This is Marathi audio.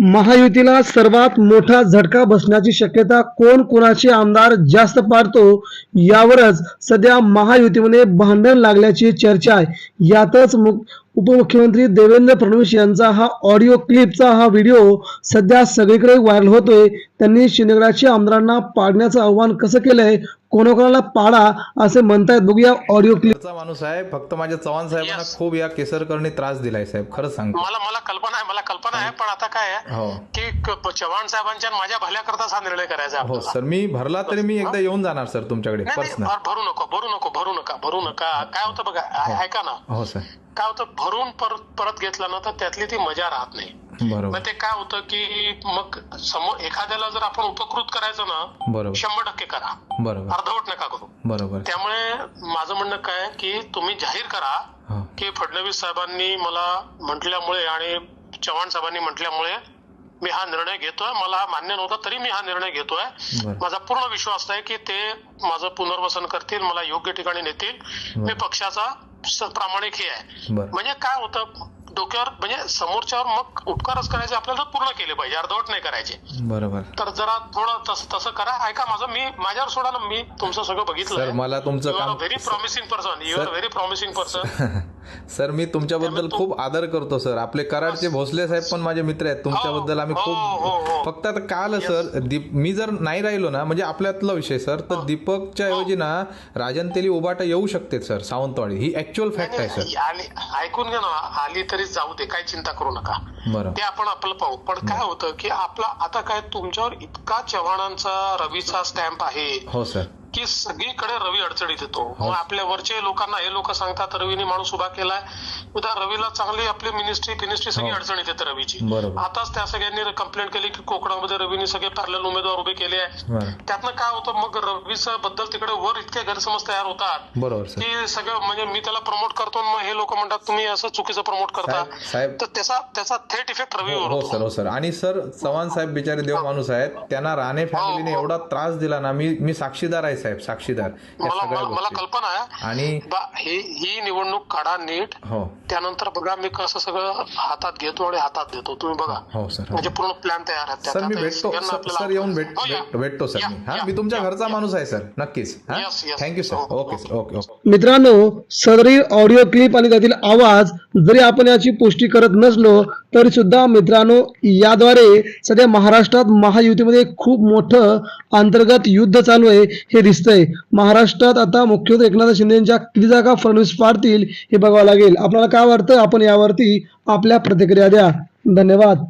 महायुतीला सर्वात मोठा झटका बसण्याची शक्यता कोण कोणाचे आमदार जास्त पाडतो यावरच सध्या महायुतीमध्ये भांडण लागल्याची चर्चा आहे. यातच उपमुख्यमंत्री देवेंद्र फडणवीस यांचा हा ऑडिओ क्लिपचा हा व्हिडिओ सध्या सगळीकडे व्हायरल होतोय. त्यांनी शिंदेगडाच्या आमदारांना पाडण्याचं आव्हान कसं केलंय कोणाकोणाला पाडा असे म्हणतायत. बघूया ऑडिओ क्लिप घरचा माणूस आहे. फक्त माझ्या चव्हाण साहेबांना Yes. खूप या केसरकरणी त्रास दिलाय साहेब. खरंच सांगतो. मला मला कल्पना आहे मला कल्पना आहे पण आता काय आहे हो. की क- चव्हाण साहेबांच्या आणि माझ्या भल्याकरताच हा निर्णय करायचा आहे हो आपल्याला. सर मी भरला तरी मी एकदा येऊन जाणार सर तुमच्याकडे. नाही, नाही, पर्सनल. भर- भरू नको भरू नको भरू नका भरू नका. काय होतं बघा ऐ- ऐका ना. हो सर. काय होतं भरून परत परत घेतलं ना तर त्यातली ती मजा राहत नाही. मग ते काय होतं की मग समोर एखाद्याला जर आपण उपकृत करायचं ना बरोबर. शंभर टक्के करा. बरोबर. अर्धवट नका करू. बरोबर. त्यामुळे माझं म्हणणं काय की तुम्ही जाहीर करा की फडणवीस साहेबांनी मला म्हटल्यामुळे आणि चव्हाण साहेबांनी म्हटल्यामुळे मी हा निर्णय घेतोय. मला हा मान्य नव्हता तरी मी हा निर्णय घेतोय. माझा पूर्ण विश्वास आहे की ते माझं पुनर्वसन करतील मला योग्य ठिकाणी नेतील. मी. पक्षाचा प्रामाणिक हे आहे. म्हणजे काय होतं डोक्यावर म्हणजे समोरच्यावर मग उपकारच करायचे आपल्याला पूर्ण केले पाहिजे अर्धवट नाही करायचे. बरोबर. तर जरा थोडं तस- तसं करा. ऐका माझं मी माझ्यावर सोडा ना मी तुमचं सगळं सर बघितलं मला तुमचं very promising person you are very promising person sir मी तुमच्याबद्दल खूप आदर करतो सर. आपले कराडचे भोसले साहेब पण माझे मित्र आहेत. तुमच्याबद्दल आम्ही हो, हो, हो. खूप फक्त आता काल सर दीप मी जर नाही राहिलो ना म्हणजे आपल्यातला विषय सर तर दीपकच्या ऐवजी ना राजन तेली उबाटा येऊ शकते सर सावंतवाडी. ही ऍक्च्युअल फॅक्ट आहे सर. ऐकून घ्या ना आली तरी जाऊ दे काही चिंता करू नका. बरं. ते आपण आपलं पाहू. पण काय होतं की आपला आता काय तुमच्यावर इतका चव्हाणांचा रवीचा स्टॅम्प आहे. हो सर. की सगळीकडे रवी अडचणीत येतो. मग आपल्या वरचे लोकांना हे लोक सांगतात रवीने माणूस उभा केलाय. उद्या रवीला चांगली आपली मिनिस्ट्री फिनिस्ट्री सगळी हो. अडचणीत येते रवीची. आताच त्या सगळ्यांनी कंप्लेंट केली की कोकणामध्ये रवीने सगळे पॅरल उमेदवार उभे केले आहे त्यातनं काय होतं मग रवीचं बद्दल तिकडे वर इतके गैरसमज तयार होतात. की सगळं म्हणजे मी त्याला प्रमोट करतो मग हे लोक म्हणतात तुम्ही असं चुकीचं प्रमोट करता. तर त्याचा त्याचा थेट इफेक्ट रवीवर हो होतो. सर हो सर. आणि सर चव्हाण साहेब बिचारे देव माणूस आहेत. त्यांना राणे फॅमिलीने एवढा त्रास दिला ना मी मी साक्षीदार आहे साहेब साक्षीदार या मला सगळ्या मला मला गोष्टी. कल्पना आहे. आणि बा- ही ही निवडणूक काढा नीट. हो. त्यानंतर बघा मी कसं सगळं हातात घेतो आणि हातात देतो. तुम्ही बघा. हो सर हो. म्हणजे पूर्ण प्लॅन तयार आहे सर मी भेटतो. सगळ्यांना सर आपल्याला- सर येऊन भेट हो, या. भेट- भेटतो सर या, मी. हा या, मी तुमच्या या, घरचा या. माणूस आहे सर. नक्कीच. हा? Yes, yes. Thank you sir हो, ओके सर ओके ओके मित्रांनो सदरी ऑडिओ क्लिप आणि त्यातील आवाज जरी आपण याची पुष्टी करत नसलो तरी सुद्धा मित्रांनो याद्वारे सध्या महाराष्ट्रात महायुतीमध्ये खूप मोठं अंतर्गत युद्ध चालू आहे. हे दिसतंय. महाराष्ट्रात आता मुख्यमंत्री एकनाथ शिंदेच्या किती जागा फडणवीस पाडतील हे बघावं लागेल. आपल्याला काय वाटतं? आपण यावरती आपल्या प्रतिक्रिया द्या. धन्यवाद.